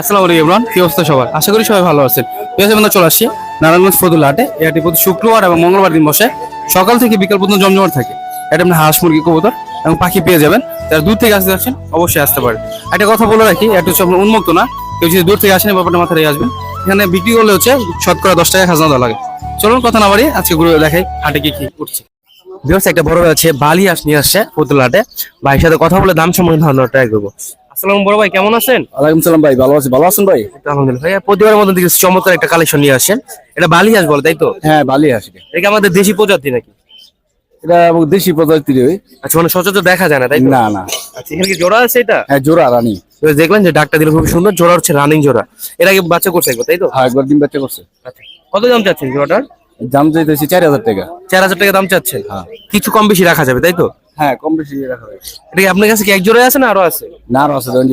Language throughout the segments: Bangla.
আসসালামু আলাইকুম ইমরান, কি অবস্থা সবার? আশা করি সবাই ভালো আছেন। পেঁয়াজ বন্ধু চলে আসছি নারায়ণগঞ্জ ফতুল হাটে। হাটটি প্রতি শুক্রবার এবং মঙ্গলবার দিন বসে সকাল থেকে বিকাল পর্যন্ত জমজমাট থাকে। এটা আপনি হাঁস, মুরগি, কবুতর এবং পাখি পেয়ে যাবেন। যারা দূর থেকে আসতে যাচ্ছেন অবশ্যই আসতে পারেন। একটা কথা বলে রাখি এটা হচ্ছে আপনার উন্মুক্ত না। কেউ যদি দূর থেকে আসেন ব্যাপারটা মাথায় রেখে আসবেন। এখানে বিক্রি করলে হচ্ছে শতকরা দশ টাকা খাজনা লাগে। চলুন কথা না বাড়ি আজকে ঘুরে দেখাই হাটে কি কি বিকজ একটা বড় আছে বালি হাঁস নিয়ে আসছে ফতুল হাটে। ভাইয়ের সাথে কথা বলে দাম সম্বন্ধে ধারণা ট্রাই করব আসসালাম বড় ভাই কেমন আছেন? ওয়ালাইকুম সালাম ভাই ভালো আছি। ভালো আছেন ভাই? আলহামদুলিল্লাহ। ভাইয়া প্রতিবারের মধ্যে দেখছি চমৎকার একটা কালেকশন নিয়ে আসেন এটা বালি হাঁস বলে তাই তো? হ্যাঁ ভালোই আছি এটা কি আমাদের দেশি প্রজাতি নাকি? এটা দেশি প্রজাতির ওই আচ্ছা মানে সচরাচর দেখা যায় না তাই না না। আচ্ছা এখানে কি জোড়া আছে এটা? হ্যাঁ জোড়া রানী। তো দেখলেন যে ডাকটা দিলে খুব সুন্দর জোড়া হচ্ছে রানিং জোড়া। এর আগে বাচ্চা করছে একবার তাই তো? হ্যাঁ একবার ডিম বাচ্চা করছে। আচ্ছা কত দাম চাচ্ছেন জোড়াটার? দাম চাইতেছি চার হাজার টাকা। চার হাজার টাকা দাম চাচ্ছেন? হ্যাঁ। কিছু কম বেশি রাখা যাবে তাই তো? হ্যাঁ কম বেশি রাখা হবে এটা কি আপনার কাছে কি এক জোড়া আছে না আরও আছে? না আরও আছে দেন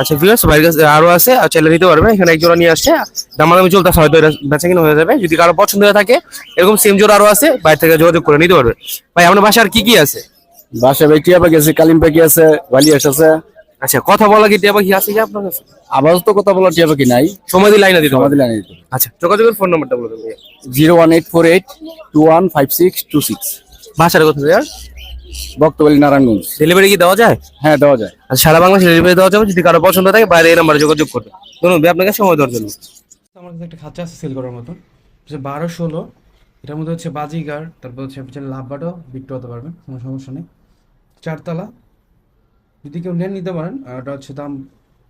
আচ্ছা ভিউয়ার্স ভাইয়ের কাছে আরও আছে আর চাইলে নিতে পারবেন। এখানে এক জোড়া নিয়ে আসছে। দামাদামি চলতেছে হয়তো এটা বেচা কিনা হয়ে যাবে। যদি কারও পছন্দ হয়ে থাকে এরকম সেম জোড়া আরও আছে বাইরে থেকে যোগাযোগ করে নিতে পারবে। ভাই আপনার বাসায় আর কি কি আছে? বাসা ভাই টিয়া পাখি আছে কালিম পাখি আছে ভালিয়াস আছে। আচ্ছা কথা বলা কি টিয়া পাখি আছে কি আপনার কাছে? আবার তো কথা বলা টিয়া পাখি নাই। সময় দিয়ে লাইনে দিতে হবে। দিলে আনিয়ে দিতে আচ্ছা যোগাযোগের ফোন নাম্বারটা বলে দেবো ভাইয়া। Zero one eight four eight two one five six two six. বাসার কথা ভাইয়া বক্তবলী নারায়ণগঞ্জ। ডেলিভারি কি দেওয়া যায়? হ্যাঁ দেওয়া যায়। আচ্ছা সারা বাংলাদেশে ডেলিভারি দেওয়া যাবে যদি কারও পছন্দ থাকে বাইরে এই নাম্বারে যোগাযোগ করবে। ধন্যবাদ আপনাকে সময় দেওয়ার জন্য। আমার কাছে একটা খাঁচা আছে সেল করার মতন। বারো ষোলো। এটার মধ্যে হচ্ছে বাজিগার তারপর হচ্ছে পিছনে লাভবাটও বিক্রি হতে পারবেন কোনো সমস্যা নেই। চারতলা। যদি কেউ নেন নিতে পারেন। আর ওটা হচ্ছে দাম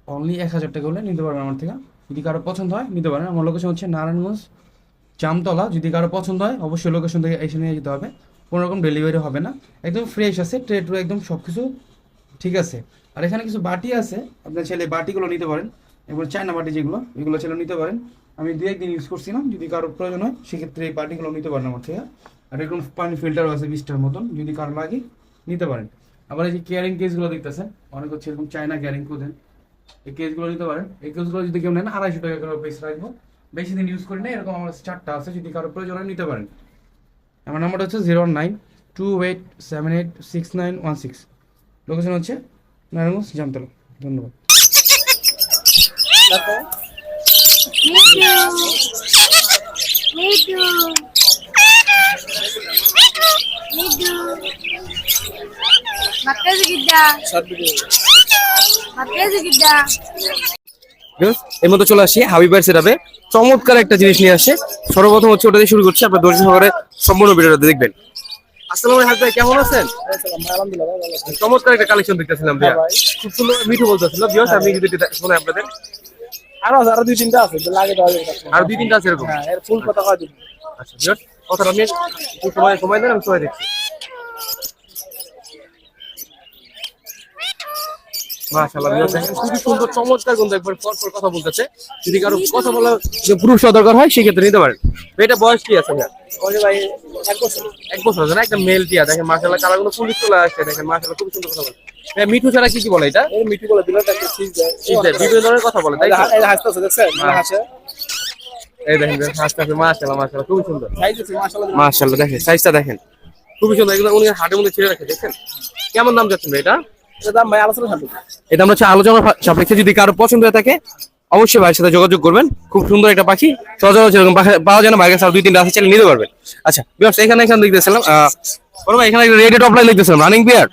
অনলি এক হাজার টাকা হলে নিতে পারবেন আমার থেকে। যদি কারও পছন্দ হয় নিতে পারেন। আমার লোকেশন হচ্ছে নারায়ণগঞ্জ জামতলা। যদি কারও পছন্দ হয় অবশ্যই লোকেশন থেকে এসে নিয়ে যেতে হবে। কোনো রকম ডেলিভারি হবে না। একদম ফ্রেশ আছে ট্রে ট্রে একদম সব কিছু ঠিক আছে। আর এখানে কিছু বাটি আছে, আপনার ছেলে বাটিগুলো নিতে পারেন। এবং চায়না বাটি যেগুলো, এগুলো ছেলে নিতে পারেন। আমি দু একদিন ইউজ করছিলাম, যদি কারও প্রয়োজন হয়, সেক্ষেত্রে এই বাটিগুলো নিতে পারেন আমার থেকে। আর এরকম পানি ফিল্টারও আছে বিশটার মতন, যদি কারও লাগে নিতে পারেন। আবার এই যে কেয়ারিং কেসগুলো দেখতেছেন, অনেক হচ্ছে এরকম চায়না কেয়ারিং কোদেন এই কেসগুলো নিতে পারেন। এই কেসগুলো যদি কেউ নেন, আড়াইশো টাকা করে পিস রাখব। বেশি দিন ইউজ করি না এরকম আমার চারটা আছে, যদি কারও প্রয়োজন হয়, নিতে পারেন। আমার নাম্বারটা হচ্ছে zero nine two eight seven eight six nine one six. Location হচ্ছে নারায়ণগঞ্জ জামতলা। ধন্যবাদ। এর মধ্যে চলে আসি হাবিবার সেটাবে চমৎকার একটা জিনিস নিয়ে আসে। সর্বপ্রথম হচ্ছে ওটা দিয়ে শুরু করছি। আপনার ধৈর্য সহকারে সম্পূর্ণ ভিডিওটা দেখবেন। আসসালামু আলাইকুম ভাই কেমন আছেন? চমৎকার একটা কালেকশন দেখতেছিলাম ভাইয়া। খুব সুন্দর মিঠু বলতেছিল। ভিউয়ার্স আমি যদি শুনে আপনাদের। আরও আরও দুই তিনটা আছে লাগে আর দুই তিনটা আছে এরকম? ফুল কথা কয় দিন। আচ্ছা কথাটা আমি সময় সময় দেন আমি সময় দেখছি মাশাআল্লাহ দেখেন খুবই সুন্দর চমৎকার কিন্তু একবার পর পর কথা বলতেছে। যদি কারও কথা বলা যে পুরুষ দরকার হয় সেক্ষেত্রে নিতে পারেন। এটা বয়স কি আছে ভাই এক বছর। আছে না? একটা মেল টিয়া দেখেন মাশাআল্লাহ কালারগুলো পুলিশ চলে আসছে দেখেন মাশাআল্লাহ খুব সুন্দর কথা বলে। মিঠু ছাড়া কি কি বলে এটা? মিঠু বলে দিলে বিভিন্ন ধরনের কথা বলে তাই তো? এই হাসতেছে দেখছেন? হ্যাঁ। হাসে এই দেখেন দেখেন, হাসতে হাসতে মাশাআল্লাহ মাশাআল্লাহ খুবই সুন্দর। মাশাআল্লাহ। দেখেন সাইজটা দেখেন। খুবই সুন্দর এগুলো উনি হাটের মধ্যে ছেড়ে রাখে দেখেন কেমন দাম যাচ্ছেন ভাই এটা? এটা আমরা হচ্ছে আলোচনা সাপেক্ষে যদি কারও পছন্দ হয়ে থাকে অবশ্যই ভাইয়ের সাথে যোগাযোগ করবেন। খুব সুন্দর একটা পাখি। সচরাচর এরকম পাওয়া যায় না ভাইয়ের কাছে দুই তিনটা আছে চাইলে নিতে পারবেন। আচ্ছা বিয়ার্স এখানে এখানে দেখতেছিলাম বড় এখানে রেডি টপ লাইন দেখতেছিলাম রানিং বিয়ার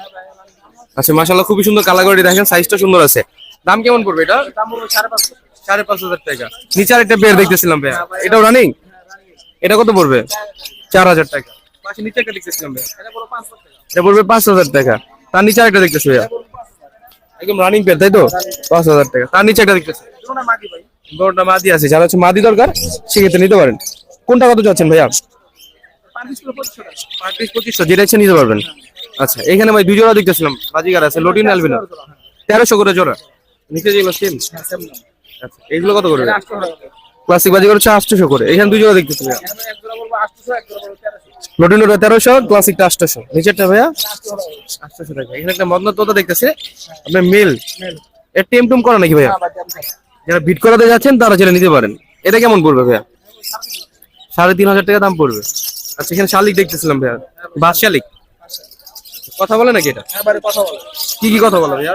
আচ্ছা মাশাআল্লাহ খুবই সুন্দর কালার করে দেখেন সাইজটা সুন্দর আছে। দাম কেমন পড়বে এটা? দাম বলব সাড়ে সাড়ে পাঁচ হাজার টাকা। নিচে একটা বের দেখতেছিলাম ভাইয়া। এটাও রানিং এটা কত পড়বে? চার হাজার টাকা। নিচে একটা দেখতেছিলাম ভাইয়া। এটা পড়বে পাঁচ হাজার টাকা। তার নিচে একটা দেখতেছি ভাইয়া। একদম রানিং পেয়ার তাই তো? পাঁচ হাজার টাকা। তার নিচে একটা দেখতেছি। বড়টা মাদি আছে যারা হচ্ছে মাদি দরকার সেক্ষেত্রে নিতে পারেন। কোনটা কত চাচ্ছেন ভাইয়া? পঁচিশশো পঁচিশশো যেটা ইচ্ছে নিতে পারবেন। আচ্ছা এখানে ভাই দুই জোড়া দেখতেছিলাম বাজিগার আছে লটিন অ্যালবিনো তেরোশো করে জোড়া। নিচে যেগুলো সেম আচ্ছা এইগুলো কত টাকা। ক্লাসিক বাজিগার হচ্ছে আটশোশো করে। এখানে দুই জোড়া দেখতেছি ভাইয়া। বলব তেরোশো ক্লাসিকটা আটশোশো। নিচেরটা ভাইয়া টাকা আটশোশো টাকা। এখানে একটা মদনা তোতা দেখতেছে। আপনার মেল। এর টেম টুম করা নাকি ভাইয়া। যারা বিট করাতে যাচ্ছেন তারা যেটা নিতে পারেন। এটা কেমন পড়বে ভাইয়া? সাড়ে তিন হাজার টাকা দাম পড়বে। আচ্ছা এখানে শালিক দেখতেছিলাম ভাইয়া। বাস শালিক? কথা বলে নাকি এটা? কথা বলে। কি কি কথা বলে ভাইয়া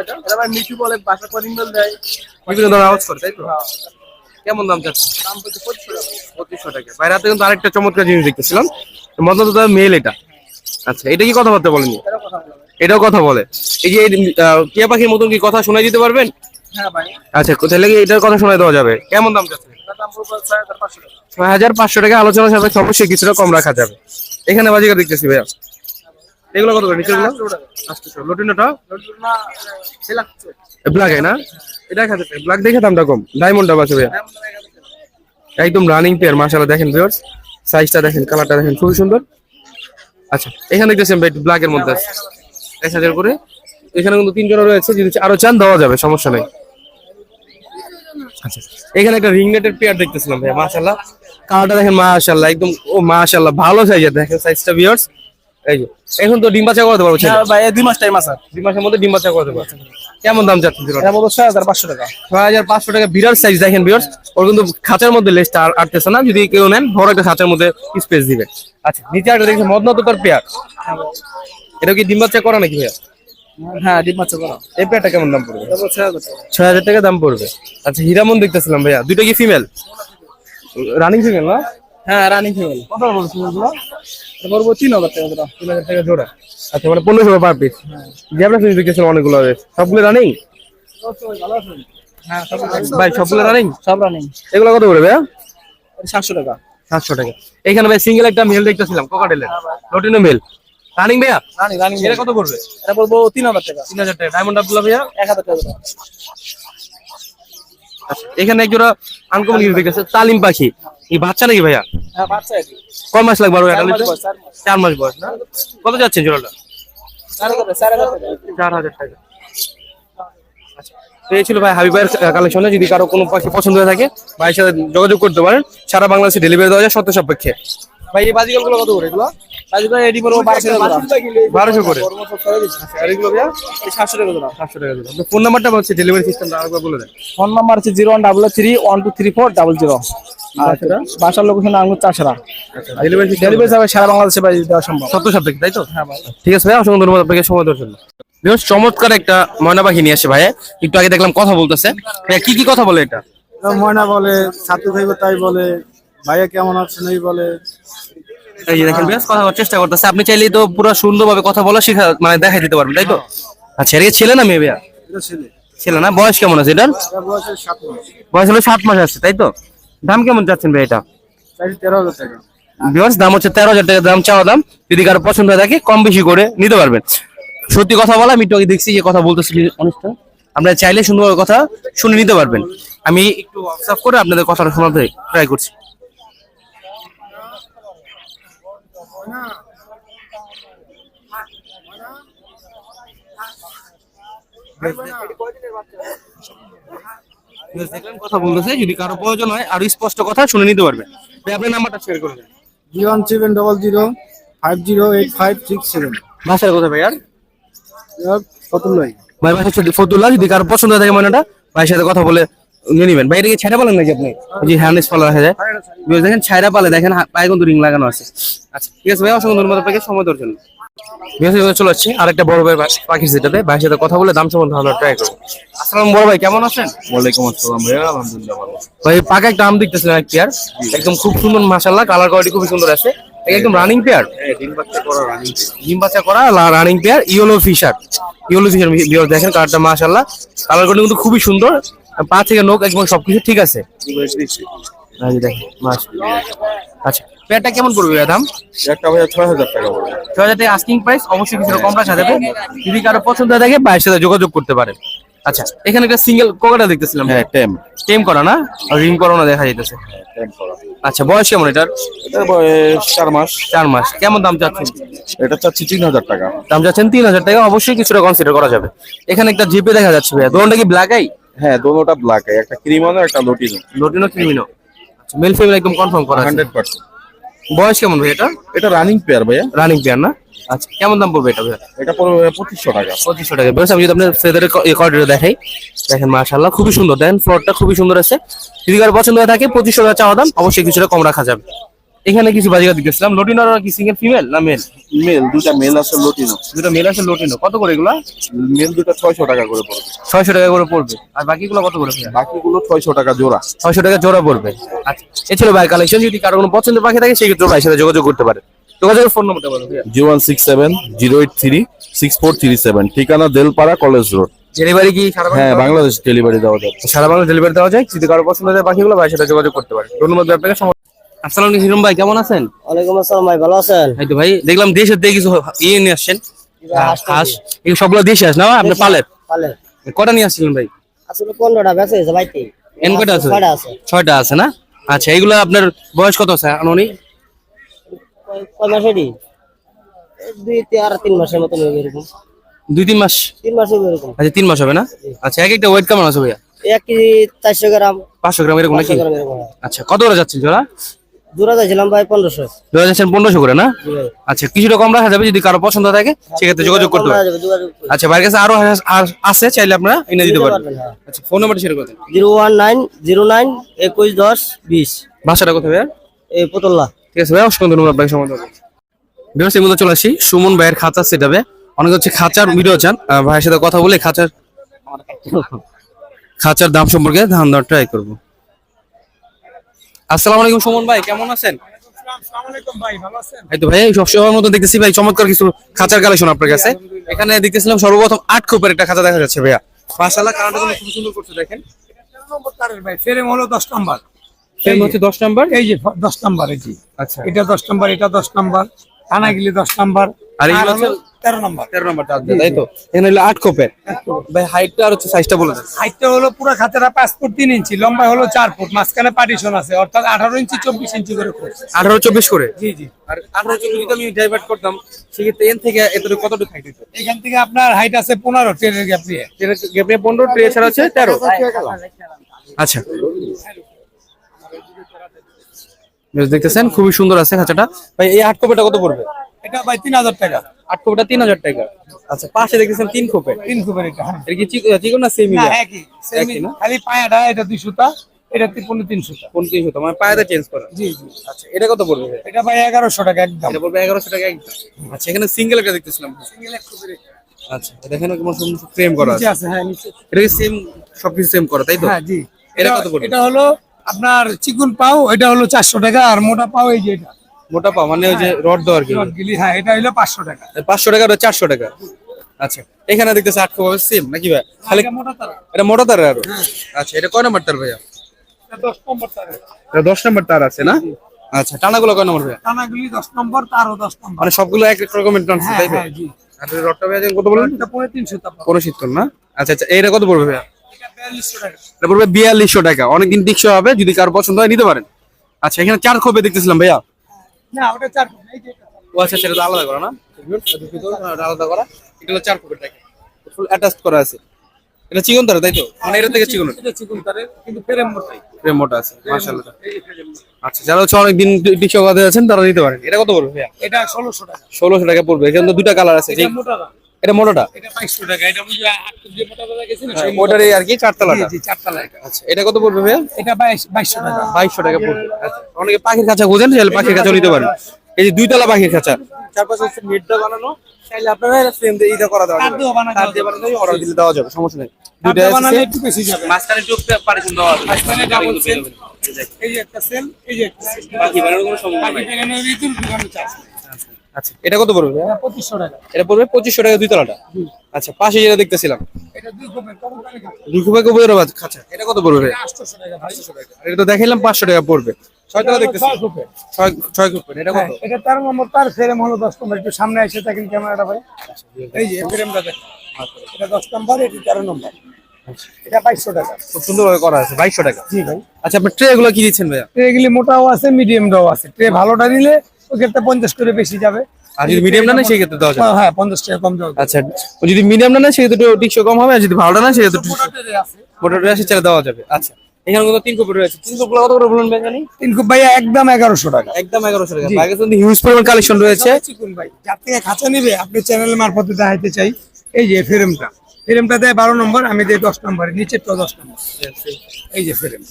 মিঠু বলে বাসা পরিমল দেয়। বিভিন্ন ধরনের আওয়াজ করে তাই তো? কেমন দাম চাচ্ছে দাম পঁচিশশো টাকা। বাইরে হাতে কিন্তু আরেকটা চমৎকার জিনিস দেখতেছিলাম। তো মেল এটা। আচ্ছা এটা কি কথাবার্তা বলেনি এটাও কথা বলে। এই যে টিয়া পাখির মতন কি কথা শোনাই দিতে পারবেন? হ্যাঁ আচ্ছা কোথায় লাগে এটার কথা শোনাই দেওয়া যাবে? কেমন দাম চাচ্ছে ছয় হাজার পাঁচশো টাকা। ছয় হাজার পাঁচশো টাকা আলোচনা সাপেক্ষে অবশ্যই কিছুটা কম রাখা যাবে। এখানে বাজিকার দেখতেছি ভাইয়া। এগুলো কত করে? নিচে আটশো লটিনোটা? ব্ল্যাক না? এটা খাতে ব্ল্যাক দেখে দামটা কম। ডায়মন্ডটা আছে ভাইয়া। একদম রানিং পেয়ার মাশাআল্লাহ। দেখেন ভিউয়ার্স সাইজটা দেখেন কালারটা দেখেন খুবই সুন্দর। আচ্ছা এখানে দেখতেছেন ভাই ব্ল্যাক এর মধ্যে আছে। এক হাজার করে। এখানে কিন্তু তিন জোড়া রয়েছে। যদি আরও চান দেওয়া যাবে সমস্যা নেই। আচ্ছা এখানে একটা রিং নেটের পেয়ার দেখতেছিলাম ভাই মাশাআল্লাহ। কালারটা দেখেন মাশাআল্লাহ একদম ও মাশাআল্লাহ ভালো সাইজের দেখেন সাইজটা ভিউয়ার্স এই যে এখন তো ডিম বাচ্চা করতে পারব ভাই দুই মাস টাইম আছে। দুই মাসের মধ্যে ডিম বাচ্চা করতে পারব। কেমন দাম যাচ্ছে এটা বলব ছয় হাজার পাঁচশো টাকা। ছয় হাজার পাঁচশো টাকা বিরাট সাইজ দেখেন বিয়ার্স ওর কিন্তু খাঁচার মধ্যে লেসটা আর আটতেছে না যদি কেউ নেন বড় একটা খাঁচার মধ্যে স্পেস দিবে আচ্ছা নিচে একটা দেখছি মদনা তো তোর পেয়ার। এটা কি ডিম বাচ্চা করা নাকি ভাইয়া? হ্যাঁ ডিম মাছ করা। এই পেয়ারটা কেমন দাম পড়বে? ছয় হাজার টাকা। দাম পড়বে। আচ্ছা হীরামন দেখতেছিলাম ভাইয়া দুটো কি ফিমেল রানিং ফিমেল না? হ্যাঁ রানিং ফিমেল কত এটা পড়ব তিন হাজার টাকা জোড়া তিন হাজার টাকা জোড়া। আচ্ছা মানে পনেরোশো পার পিস জ্যাবলা ফিস দেখতেছিলাম অনেকগুলো হবে। সবগুলো রানিং হ্যাঁ ভাই সবগুলো রানিং সব রানিং এগুলো কত করে ভাইয়া? সাতশো টাকা। সাতশো টাকা। এখানে ভাই সিঙ্গেল একটা মেল দেখতেছিলাম কোকাটেলের লটিনো মেল রানিং ভাইয়া? রানিং রানিং এটা কত পড়বে? এটা বলব তিন হাজার টাকা। তিন হাজার টাকা। ডায়মন্ড আব্দুল্লাহ ভাইয়া? এক হাজার টাকা এখানে একজোড়া আনকমন কিছু দেখেছে তালিম পাখি। এই বাচ্চা নাকি ভাইয়া? হ্যাঁ কয় মাস লাগবে আরও চার মাস? বয়স, চার মাস। বয়স না? কত যাচ্ছেন জোড়াটা? চার হাজার টাকা, আচ্ছা, এই ছিল ভাই হাবিব ভাইয়ের কালেকশনে যদি কারও কোনো পাখি পছন্দ হয়ে থাকে ভাইয়ের সাথে যোগাযোগ করতে পারেন। সারা বাংলাদেশে ডেলিভারি দেওয়া যায় সত্য সাপেক্ষে। ভাই এই বাজিগুলো কত করে? এগুলো? পড়ব বারোশো টাকা বারোশো করে? ওর মতো ছেড়ে দিচ্ছি। আর এগুলো ভাইয়া? সাতশো টাকা জোড়া সাতশো টাকা দিলাম ফোন নাম্বারটা বলছি ডেলিভারি সিস্টেমটা আরেকবার বলে দেন। ফোন নাম্বার হচ্ছে zero one double three one two three four double zero. আর বাসার লোকেশন আঙুর চাষরা ডেলিভারি ডেলিভারি সারা বাংলাদেশে বাড়ি দেওয়া সম্ভব। সত্য সাপেক্ষে তাই তো? হ্যাঁ ঠিক আছে ভাই অসংখ্য ধন্যবাদ আপনাকে সময় দেওয়ার জন্য। বেশ চমৎকার একটা ময়না পাখি নিয়ে আসে ভাই একটু আগে দেখলাম কথা বলতেছে। কি কি কথা বলে এটা? ময়না বলে ছাত্র তাই বলে ভাইয়া কেমন আছেন? এই বলে এই যে দেখেন বেশ কথা বলার চেষ্টা করতেছে। আপনি চাইলেই তো পুরো সুন্দরভাবে কথা বলা শেখা মানে দেখাই দিতে পারবেন তাই তো? আচ্ছা এটা কি ছেলে না মেয়ে ভাইয়া? এটা ছেলে। ছেলে না বয়স কেমন আছে এটার? এটা বয়সে সাত মাস। বয়স হলো সাত মাস আছে তাই তো? দাম কেমন যাচ্ছেন ভাই এটা? চাইছি তেরো হাজার টাকা। বিকজ দাম হচ্ছে তেরো হাজার টাকা দাম চাওয়া দাম। যদি কারও পছন্দ হয়ে থাকে কম বেশি করে নিতে পারবেন। সত্যি কথা বলা আমি একটু দেখছি যে কথা বলতেছি অনুষ্ঠান আপনারা চাইলে সুন্দরভাবে কথা শুনে নিতে পারবেন। আমি একটু অবজার্ভ করে আপনাদের কথাটা শোনাতে ট্রাই করছি। দেখলেন কথা বলতেছে যদি কারও প্রয়োজন হয় আরও স্পষ্ট কথা শুনে নিতে পারবেন আপনার নাম্বারটা শেয়ার করে দেন। Zero one seven double zero five zero eight five six seven. ভাষার কথা ভাই আর? লাই ভাই ভাই হচ্ছে ফতুল্লাহ যদি কারও পছন্দ হয় থাকে মনেটা ভাইয়ের সাথে কথা বলে নিয়ে নিবেন। ভাই এটা কি ছাইরা পালেন নাকি আপনি? জি হ্যান্ডেস পালা দেখা যায়। দেখেন ছাইরা পালে দেখেন পায়ে কিন্তু রিং লাগানো আছে। আচ্ছা ঠিক আছে ভাই অসংখ্য ধন্যবাদ আপনাকে সময় দেওয়ার জন্য। চলে আসছি আরেকটা বড় ভাই বা- পাখির যেটাতে ভাইয়ের সাথে কথা বলে দাম সম্বন্ধে ভালো ট্রাই করব। আসসালাম বড় ভাই কেমন আছেন? ওয়ালাইকুম আসসালাম ভাইয়া আলহামদুলিল্লাহ ভালো ভাই পাকা একটা আম দেখতেছিলাম এক পেয়ার একদম খুব সুন্দর মাশাল্লাহ কালার কোয়ালিটি সুন্দর আছে। একদম রানিং পেয়ার হ্যাঁ ডিম বাচ্চা করা রানিং ডিম বাচ্চা করা running pair yellow Fischer yellow Fischer দেখেন কালারটা মাশাল্লাহ কালার কোয়ালিটি কিন্তু খুবই সুন্দর। পা থেকে নোক একদম সবকিছু ঠিক আছে? এই যে দেখেন মাশাল্লাহ আচ্ছা পেয়ারটা কেমন পড়বে দাম? একটা ভাইয়া ছয় হাজার টাকা পড়বে। ছয় হাজার টাকা আস্কিং প্রাইস অবশ্যই কিছুটা কম রাখা যাবে। যদি কারও পছন্দ থাকে বাইরের সাথে যোগাযোগ করতে পারেন আচ্ছা এখানে একটা সিঙ্গেল কোকাটা দেখতেছিলাম? হ্যাঁ টেম টেম করা না? রিং দেখা যাইতেছে। আচ্ছা বয়স কেমন এটার? এটার বয়স চার মাস। চার মাস। কেমন দাম চাচ্ছেন? এটা চাচ্ছি তিন হাজার টাকা। দাম তিন হাজার টাকা অবশ্যই কিছুটা কনসিডার করা যাবে। এখানে একটা জিপে দেখা যাচ্ছে ভাইয়া। দোনটা কি ব্ল্যাক আই হ্যাঁ দোনোটা ব্ল্যাক একটা ক্রিমানো একটা lutino. Lutino creamino. Male female একদম কনফার্ম করা আছে। Hundred percent. বয়স কেমন ভাই এটা? এটা রানিং পেয়ার ভাইয়া। রানিং পেয়ার না? আচ্ছা কেমন দাম পড়বে এটা ভাইয়া? এটা পড়বে পঁচিশশো টাকা। পঁচিশশো টাকা। বেশ আমি যদি আপনার ফেদারের কোয়ালিটি দেখাই দেখেন মাশাল্লাহ খুবই সুন্দর। দেখেন ফ্লোরটা খুবই সুন্দর আছে। যদি কারও পছন্দ হয়ে থাকে পঁচিশশো টাকা চাওয়া দাম অবশ্যই কিছুটা কম রাখা যাবে। এখানে কিছু বাজিকা দেখতেছিলাম। লটিনো আর কি সিঙ্গেল ফিমেল না মেল মেল দুটা মেল আছে লটিনো দুটো মেল আছে লটিনো কত করে এগুলা? মেল দুটা ছয়শো টাকা করে পড়বে। ছয়শো টাকা করে পড়বে। আর বাকিগুলো কত করে? বাকিগুলো ছয়শো টাকা জোড়া। ছয়শো টাকা জোড়া পড়বে। আচ্ছা এ ছিল ভাই কালেকশন যদি কারও কোনো পছন্দের পাখি থাকে সেক্ষেত্রে ভাইয়ের সাথে যোগাযোগ করতে পারে। যোগাযোগের ফোন নম্বরটা বলো zero one six seven zero eight three six four three seven. ঠিকানা দেলপাড়া কলেজ রোড। ডেলিভারি কি সারা হ্যাঁ বাংলাদেশ ডেলিভারি দেওয়া যায়। সারা বাংলা ডেলিভারি দেওয়া যায়। যদি কারও পছন্দ হয় পাখিগুলো ভাইয়ের সাথে যোগাযোগ করতে পারে। ধন্যবাদ ভাই আপনাকে আসসালামু আলাইকুম ভাই কেমন আছেন? ওয়ালাইকুম আসসালাম ভাই ভালো আছেন? এই তো ভাই দেখলাম দেশের থেকে কিছু ইয়ে নিয়ে আসছেন। হাঁস এই সবগুলো দেশে আস না? আপনি পালের? কটা নিয়ে আসছিলেন ভাই? আসলে পনেরোটা বেঁচে গেছে ভাইতে এন কটা আছে ছয়টা আছে। ছয়টা আছে না? আচ্ছা এইগুলো আপনার বয়স কত আছে আনুনি কয়- মাসেরই? দুই আর তিন মাসের এরকম। দুই তিন মাস? তিন মাস হবে এরকম। আচ্ছা তিন মাস হবে না? আচ্ছা এক একটা ওয়েট কেমন আছে ভাইয়া? এক কেজি চারশো গ্রাম পাঁচশো গ্রাম এরকম নাকি? হয়। আচ্ছা কত করে যাচ্ছেন জোড়া? জোড়া যাচ্ছিলাম ভাই পনেরোশো। দু হাজার পনেরোশো করে না? আচ্ছা কিছুটা কম রাখা যাবে যদি কারও পছন্দ থাকে সেক্ষেত্রে যোগাযোগ করতে পারেন আচ্ছা ভাইয়ের কাছে আরও হাঁস আছে চাইলে আপনারা এনে দিতে পারবেন, হ্যাঁ। আচ্ছা ফোন নাম্বারটা শেয়ার করতেন zero one nine zero nine একুশ দশ বিশ। ভাষাটা কোথায় ভাইয়া? এই পুতল্লা ঠিক আছে ভাই অসংখ্য ধন্যবাদ আপনাকে সময় চলে আসি। সুমন ভাইয়ের খাঁচা সেটাবে অনেক হচ্ছে খাঁচার ভিডিও চান। ভাইয়ের সাথে কথা বলে খাঁচার খাঁচার দাম সম্পর্কে ধান দেওয়ার ট্রাই করব। আসসালামু আলাইকুম সুমন ভাই কেমন আছেন? এই তো ভাই মতো দেখতেছি ভাই চমৎকার কিছু খাঁচার কালেকশন আপনার কাছে। এখানে দেখতেছিলাম সর্বপ্রথম আট কোপের একটা খাঁচা দেখা যাচ্ছে ভাইয়া। মাশাআল্লাহ কারণটা খুব সুন্দর করছে দেখেন। ভাই ফ্রেম হলো দশ নম্বর। ফ্রেম হচ্ছে দশ নম্বর? এই যে দশ নম্বর এই যে। আচ্ছা। এটা দশ নম্বর এটা দশ নাম্বার। টানা গেলে দশ নাম্বার আর এগুলো হচ্ছে- তেরো নাম্বার। তেরো নাম্বার তাই তো? এখানে হলো আট কোপের। ভাই হাইটটা আর হচ্ছে সাইজটা বলে দেন। হাইটটা হলো পুরো খাঁচাটা পাঁচ ফুট তিন ইঞ্চি লম্বা হলো চার ফুট মাঝখানে পার্টিশন আছে অর্থাৎ আঠারো ইঞ্চি চব্বিশ ইঞ্চি করে আঠারো চব্বিশ করে? জি জি। আর আঠারো চব্বিশ যদি আমি ডাইভার্ট করতাম সেক্ষেত্রে এন থেকে এতটুকু কতটুকু হাইট এখান থেকে আপনার হাইট আছে পনেরো ট্রেনের গ্যাপ দিয়ে। গ্যাপে পনেরো ট্রে ছাড়া আছে তেরো। আচ্ছা। বেশ দেখতেছেন খুবই সুন্দর আছে খাঁচাটা। ভাই এই আট কোপেটা কত পড়বে? এটা ভাই তিন হাজার টাকা। আট কোপেটা তিন হাজার টাকা। আচ্ছা পাশে দেখতেছেন তিন কোপে তিন ফুটের এটা। এটা কি চিকন না সেমি একই। না? খালি পায়াটা এটা দুই সুতা এটা পনেরো তিন সুতা। কোন তিনশো মানে পায়েতে চেঞ্জ করা। জি জি। আচ্ছা এটা কত পড়বে এটা ভাই এগারোশো টাকা একদম। এটা পড়বে এগারোশো টাকা একদম। আচ্ছা এখানে সিঙ্গেল একটা দেখতেছিলাম। আচ্ছা কেমন ফ্রেম করা আছে। হ্যাঁ নিচে। এটা কি সেম সবকিছু সেম করা তাই তো? হ্যাঁ জি। এটা এটা কত পড়বে? এটা হলো আপনার চিকুন পাও এটা হলো চারশো টাকা আর মোটা পাও এই যে এটা। মোটা পাও মানে ওই যে রড দেওয়ার কি। গিলি হ্যাঁ এটা হলো পাঁচশো টাকা। পাঁচশো টাকা আর চারশো টাকা? আচ্ছা এখানে দেখতেছে আটশো ভাবে সেম নাকি ভাই? খালি এটা মোটা তার। এটা মোটা তার আরও? আচ্ছা এটা কয় নম্বর তার ভাইয়া? এটা দশ নম্বর তার দশ নম্বর তার আছে না? আচ্ছা টানাগুলো কয় নম্বর ভাইয়া? টানাগুলি দশ নম্বর তারও দশ নম্বর। মানে সবগুলো এক এক রকমের টানছে হ্যাঁ তাই তো? হ্যাঁ আর রডটা ভাইয়া কত বলবেন এটা পনেরো তিনশো টাকা কোনো শীতল না? আচ্ছা আচ্ছা এইটা কত পড়বে ভাইয়া? এটা টাকা পড়বে বিয়াল্লিশশো টাকা। অনেকদিন টিকসই হবে যদি কারও পছন্দ হয় নিতে পারেন। আচ্ছা এখানে চার খোপে দেখতেছিলাম ভাইয়া। না ওটা চার। ও আচ্ছা সেটা তো আলাদা করা না? আলাদা করা এটা হলো চার খোপের টাকা ফুল অ্যাটাচ করা আছে। এটা চিকন তারা তাই তো? মানে এটা থেকে চিকন এটা চিকুন তারের কিন্তু ফ্রেম মোটাই ফ্রেম মোটা আছে মাশাআল্লাহ। আচ্ছা যারা হচ্ছে টিকসই আছেন তারা নিতে পারেন। এটা কত পড়বে ভাইয়া? এটা টাকা। পড়বে। এখানে তো দুটা কালার আছে মোটা এটা মোটাটা? এটা বাইশশো টাকা এটা বুঝি আট ফুট যে মোটা দাদা গেছে না হ্যাঁ, ওটারই আর কি চারতলাটা? জি জি চারতলা আচ্ছা এটা কত পড়বে ভাইয়া? এটা বাইশ বাইশশো টাকা। বাইশশো টাকা পড়বে। আচ্ছা অনেকে পাখির খাঁচা খোঁজেন চাইলে পাখির খাঁচা নিতে পারেন। এই যে দুইতলা পাখির খাঁচা। চারপাশে হচ্ছে নেটটা বানানো। চাইলে আপনারা ফ্রেম দিয়ে করা দেওয়া যাবে। তার দিয়ে বানানো অর্ডার দিলে দেওয়া যাবে সমস্যা নেই। দুইটা দুইটা বানালে একটু বেশি যাবে। মাঝখানে চোখ পারিশন দেওয়া মাঝখানে। এই যে একটা সেল এই যে একটা বানানোর কোনো বাকি চার্জ আচ্ছা এটা কত পড়বে? ভাইয়া? পঁচিশশো টাকা। এটা পড়বে পঁচিশশো টাকা দুইতলাটা? আচ্ছা পাশে যেটা দেখতেছিলাম। এটা দুই খাবে এটা কত পড়বে? এটা তো দেখাইলাম পাঁচশো টাকা পড়বে। ছয় টাকা দেখতেছি। ছয় ছয় ছয় এটা কত? হ্যাঁ, এটা তেরো নম্বর তার ফ্রেম হলো দশ নম্বর। একটু সামনে এসে থাকেন ক্যামেরাটা ভাই। এই যে ফ্রেমটা দেখেন। এটা দশ নম্বর এটি তেরো নম্বর। এটা বাইশশো টাকা। খুব সুন্দরভাবে করা আছে বাইশশো টাকা। জি ভাই। আচ্ছা আপনার ট্রে গুলো কি দিচ্ছেন ভাইয়া? ট্রে গুলি মোটাও আছে মিডিয়ামটাও আছে। ট্রে ভালোটা নিলে ওই ক্ষেত্রে পঞ্চাশ করে বেশি যাবে। আর যদি মিডিয়াম না নেয় সেই ক্ষেত্রে দেওয়া যাবে। হ্যাঁ পঞ্চাশ টাকা কম আচ্ছা যদি মিডিয়াম না নেয় টিকশো কম হবে আর যদি ভালোটা না সেক্ষেত্রে মোটা ট্রে আসে ছেড়ে দেওয়া যাবে। আচ্ছা এখানে কত তিন কপি রয়েছে। তিন কত করে বলুন ভাই জানি তিন খুব ভাইয়া একদম এগারোশো টাকা। একদম এগারোশো টাকা। কিন্তু হিউজ পরিমাণ কালেকশন রয়েছে। চিকুন ভাই। যার থেকে খাঁচা নিবে আপনি চ্যানেল মারফতে দেখাইতে চাই। এই যে ফ্রেমটা ফ্রেমটা দেয় বারো নম্বর আমি দেয় দশ নম্বর নিচের তো দশ নম্বর। এই যে ফ্রেম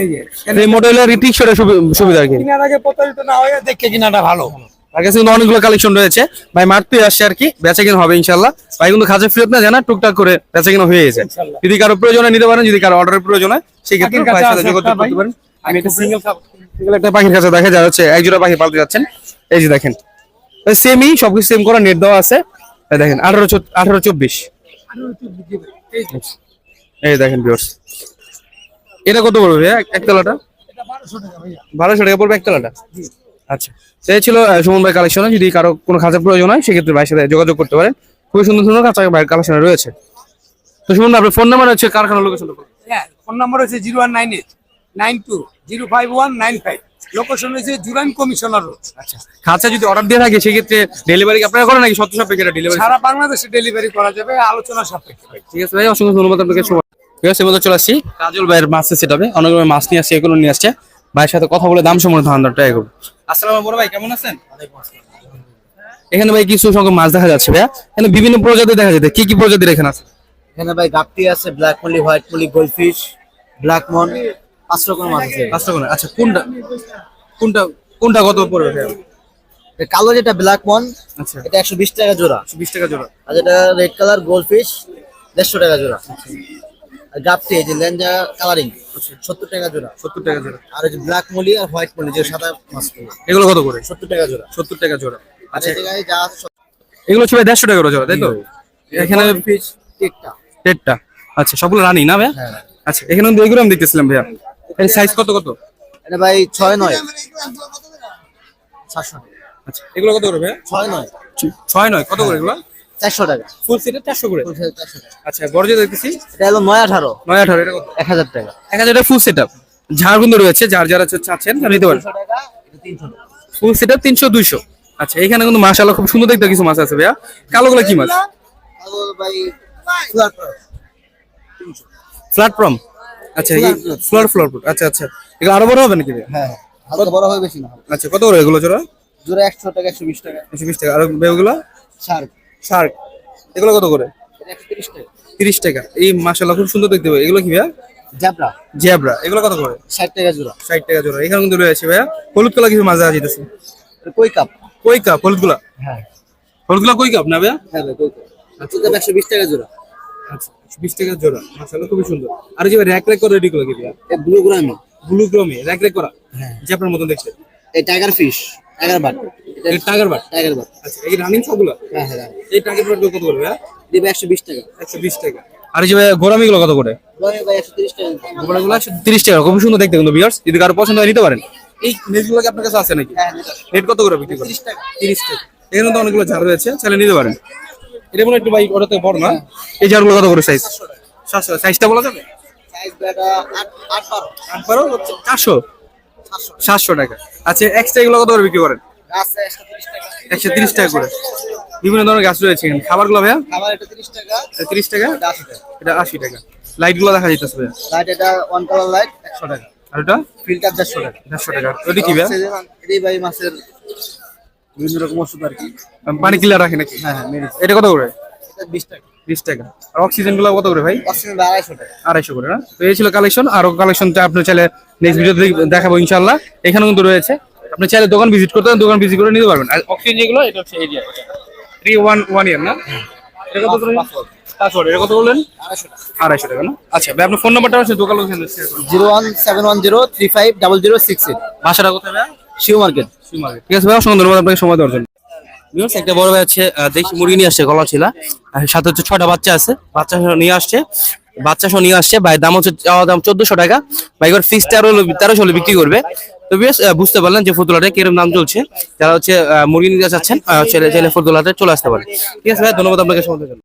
এই যে এই মডেলের টিকশোটা সুবিধা আর কি? কেনার আগে প্রতারিত না হয়ে দেখে কিনাটা ভালো। আর কাছে কিন্তু অনেকগুলো কালেকশন রয়েছে। ভাই মারতে আসছে আর কি। বেচা কিনা হবে ইনশাল্লাহ। ভাই কিন্তু খাঁচা ফেরত না জানা টুকটাক করে বেচা কিনা হয়ে গেছে। ইনশাল্লাহ। যদি কারও প্রয়োজনে নিতে পারেন যদি কারও অর্ডারের প্রয়োজন হয় সেক্ষেত্রে পাখির সাথে যোগাযোগ একটা করতে পারেন। আমি একটা সিঙ্গেল সিঙ্গেল একটা পাখির কাছে দেখা যায় হচ্ছে এক জোড়া পাখি পালতে যাচ্ছেন। এই যে দেখেন। সেমই সবকিছু সেম করা নেট দেওয়া আছে। দেখেন আঠারো আঠারো চব্বিশ। এই দেখেন এটা কত পড়বে ভাইয়া? একতলাটা বারোশো টাকা পড়বে একতলাটা আচ্ছা। সেই ছিল সুমন ভাই কালেকশনে যদি কারও কোনো খাঁচার প্রয়োজন হয় সেক্ষেত্রে ভাইয়ের সাথে যোগাযোগ করতে পারেন। খুবই সুন্দর সুন্দর খাঁচা ভাইয়ের কালেকশনে রয়েছে। তো সুমন আপনার ফোন নাম্বার হচ্ছে কারখানা লোকেশন হ্যাঁ ফোন নাম্বার হচ্ছে zero one nine eight nine two zero five one nine five. Location হচ্ছে জুরাইন কমিশনার রোড। আচ্ছা। খাঁচা যদি অর্ডার দিয়ে থাকে সেক্ষেত্রে ডেলিভারি আপনারা করেন নাকি সত্য সাপেক্ষে ডেলিভারি সারা বাংলাদেশে ডেলিভারি করা যাবে আলোচনা সাপেক্ষে। ঠিক আছে ভাই অসংখ্য ধন্যবাদ আপনাকে ঠিক আছে এবার চলে আসছি কাজল ভাইয়ের মাছের সেট হবে। অনেক রকমের মাছ নিয়ে আসছে এগুলো নিয়ে আসছে। ভাইয়ের সাথে কথা বলে দাম সম্বন্ধে ধারণা ট্রাই করব। আসসালাম বড় ভাই কেমন আছেন? এখানে ভাই কিছু সংখ্যক মাছ দেখা যাচ্ছে ভাইয়া। এখানে বিভিন্ন প্রজাতি দেখা যাচ্ছে। কি কি প্রজাতির এখানে আছে? এখানে ভাই গাপটি আছে black molly white molly goldfish black মন পাঁচ রকমের মাছ আছে। পাঁচটা করে আচ্ছা কোনটা? কোনটা কোনটা কত পড়বে ভাইয়া? কালো যেটা ব্ল্যাক মন আচ্ছা। এটা একশো বিশ টাকা জোড়া। বিশ টাকা জোড়া। আর যেটা রেড কালার গোল্ডফিশ দেড়শো টাকা জোড়া। আর গাপটি এই যে লেঞ্জা কালারিং সত্তর টাকা জোড়া। সত্তর টাকা জোড়া। আর এই যে ব্ল্যাক মলি আর হোয়াইট মলি যে সাদা মাছগুলো এগুলো কত করে? সত্তর টাকা জোড়া। সত্তর টাকা জোড়া। জায়গায় যা এগুলো হচ্ছে ভাই দেড়শো টাকা জোড়া তাই তো? এখানে ফিশ কেকটা রেটটা আচ্ছা সবগুলো রানি না ভাইয়া হ্যাঁ। আচ্ছা এখানে এগুলো আমি দেখতেছিলাম ভাইয়া। এর সাইজ কত কত? এটা ভাই ছয় নয়। আচ্ছা এগুলো কত করে ভাইয়া? ছয় নয়। ছয় নয় কত করে এগুলো? চারশো টাকা। ফুল সেটে চারশো করে? টাকা। আচ্ছা বড় যে দেখতেছি। এটা হলো নয় আঠারো। নয় আঠারো এটা কত? এক হাজার টাকা। এক হাজার ফুল সেট আপ ঝাড়গুন্দ রয়েছে যার যারা চাচ্ছেন নিতে পারেন। টাকা টাকা। ফুল সেট আপ তিনশো দুইশো। আচ্ছা এখানে কিন্তু মাশাআল্লাহ খুব সুন্দর দেখতে কিছু মাছ আছে ভাইয়া। কালোগুলো কি মাছ? প্রম আচ্ছা ফ্লোর ফ্লোর আচ্ছা আচ্ছা। এগুলো আরও বড় হবে নাকি? হ্যাঁ হালকা বড় হয় বেশি না আচ্ছা কত করে এগুলো জোড়া? জোড়া একশো টাকা একশো বিশ টাকা। একশো বিশ টাকা। আর এগুলো শার্ক শার্ক এগুলো কত করে? তিরিশ টাকা। এই মাশাআল্লাহ খুব সুন্দর দেখতে ভাই। এগুলো কি ভাইয়া? জ্যাবরা জ্যাবরা এগুলো কত করে? ষাট টাকা জোড়া। ষাট টাকা জোড়া। এখানে কিন্তু রয়েছে ভাইয়া। হলুদ কালার কিছু মাছ দেখা কই কাপ? কই কাপ? হলুদগুলা হ্যাঁ। হলুদগুলা কই কাপ না ভাইয়া? হ্যাঁ ভাই কই কাপ। একশো বিশ টাকা জোড়া। আচ্ছা বিশ টাকা জোড়া। মাশাআল্লাহ খুবই সুন্দর। আর যে র্যাক র্যাক করে রেডি গুলো কি ভাইয়া? ব্লু গ্রামি ব্লু গ্রমে র্যাক র্যাক করা? হ্যাঁ। আপনার মতন দেখছে এই tiger fish. Tiger but but but আচ্ছা এই রানিং সবগুলো? হ্যাঁ হ্যাঁ এই বাট কত করে দিবে টাকা। আর যে ভাইয়া গোরামি গুলো কত করে? গ্রামি ভাই তিরিশ টাকা। খুব সুন্দর দেখতে কিন্তু যদি কারও পছন্দ হয় নিতে পারেন। এই নেটগুলো কি আপনার কাছে আছে নাকি? হ্যাঁ নেট কত করে বিক্রি করেন? তিরিশ টাকা। এখানে তো অনেকগুলো ঝাড় রয়েছে চাইলে নিতে পারেন। এটা মনে একটু ওটাতে বড় না? এই ঝাড়গুলো কত করে সাইজ সাইজটা বলা যাবে? সাইজ বেটা সাতশো টাকা। আচ্ছা এক্সট্রা এগুলো কত করে বিক্রি করেন? একশো তিরিশ টাকা করে। বিভিন্ন ধরনের গাছ রয়েছে এখানে। খাবারগুলো ভাইয়া? খাবার এটা তিরিশ টাকা। এটা আশি টাকা। লাইটগুলো দেখা যাইতেছে ভাইয়া। লাইট এটা ওয়ান কালার লাইট একশো টাকা। আর এটা ফিল্টার দেড়শো টাকা। দেড়শো টাকা ওটা কি ভাইয়া? এটাই ভাই মাছের বিভিন্ন রকম ওষুধ আর কি পানি কিলার রাখে নাকি? হ্যাঁ হ্যাঁ এটা কত করে? বিশ টাকা। বিশ টাকা। আর অক্সিজেনগুলো কত করে ভাই? অক্সিজেন আড়াইশো করে না? তো এই ছিল কালেকশন আরও কালেকশনটা আপনি চাইলে নেক্সট ভিডিওতে দেখাবো ইনশাল্লাহ এখানে কিন্তু রয়েছে। আপনি চাইলে দোকান ভিজিট করতে দোকান ভিজিট করে নিতে পারবেন। আর অক্সিজেন যেগুলো এটা হচ্ছে area three one one year না? এটা কত করে? পাসওয়ার্ড এটা কত বললেন? আড়াইশো টাকা। না? আচ্ছা ভাই আপনার ফোন নাম্বারটা হচ্ছে দোকান zero one seven one zero three five double zero six eight. ভাষাটা কোথায় ভাই? শিও মার্কেট। ঠিক আছে ভাই অসংখ্য ধন্যবাদ আপনাকে সময় দেওয়ার জন্য। বিকজ একটা বড় ভাই আছে দেশি মুরগি নিয়ে আসছে গলা ছিলা। সাথে হচ্ছে ছটা বাচ্চা আছে বাচ্চা নিয়ে আসছে বাচ্চা সহ নিয়ে আসছে। ভাই দাম হচ্ছে দাম চোদ্দশো টাকা। ভাই এবার ফিক্স তেরো তেরোশো হলে বিক্রি করবে। তো বিয়াস বুঝতে পারলেন যে ফুতুলাটা কিরম দাম চলছে। যারা হচ্ছে মুরগি নিয়ে যাচ্ছেন আহ, ছেলে ছেলে ফুতুলাতে চলে আসতে পারে। ঠিক আছে ভাই ধন্যবাদ আপনাকে সময়